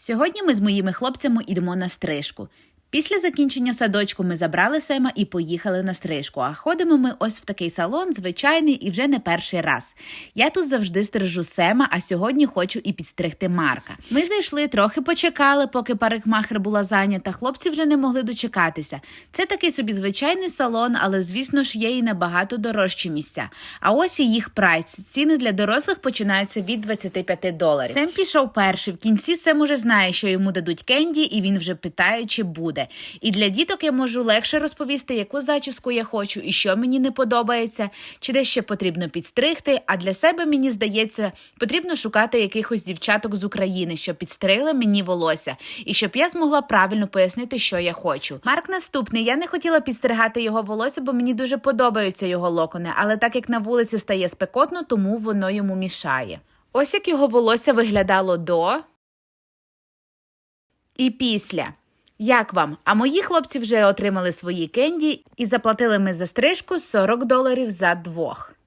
Сьогодні ми з моїми хлопцями йдемо на стрижку. Після закінчення садочку ми забрали Сема і поїхали на стрижку. А ходимо ми ось в такий салон, звичайний і вже не перший раз. Я тут завжди стрижу Сема, а сьогодні хочу і підстригти Марка. Ми зайшли, трохи почекали, поки парикмахер була зайнята. Хлопці вже не могли дочекатися. Це такий собі звичайний салон, але звісно ж є і набагато дорожчі місця. А ось і їх прайс. Ціни для дорослих починаються від 25 доларів. Сем пішов перший. В кінці Сем уже знає, що йому дадуть кенді, і він вже питає, чи буде. І для діток я можу легше розповісти, яку зачіску я хочу і що мені не подобається, чи де ще потрібно підстригти. А для себе мені здається, потрібно шукати якихось дівчаток з України, щоб підстригли мені волосся, і щоб я змогла правильно пояснити, що я хочу. Марк наступний. Я не хотіла підстригати його волосся, бо мені дуже подобаються його локони, але так як на вулиці стає спекотно, тому воно йому мішає. Ось як його волосся виглядало до і після. Як вам? А мої хлопці вже отримали свої кенді і заплатили ми за стрижку 40 доларів за двох.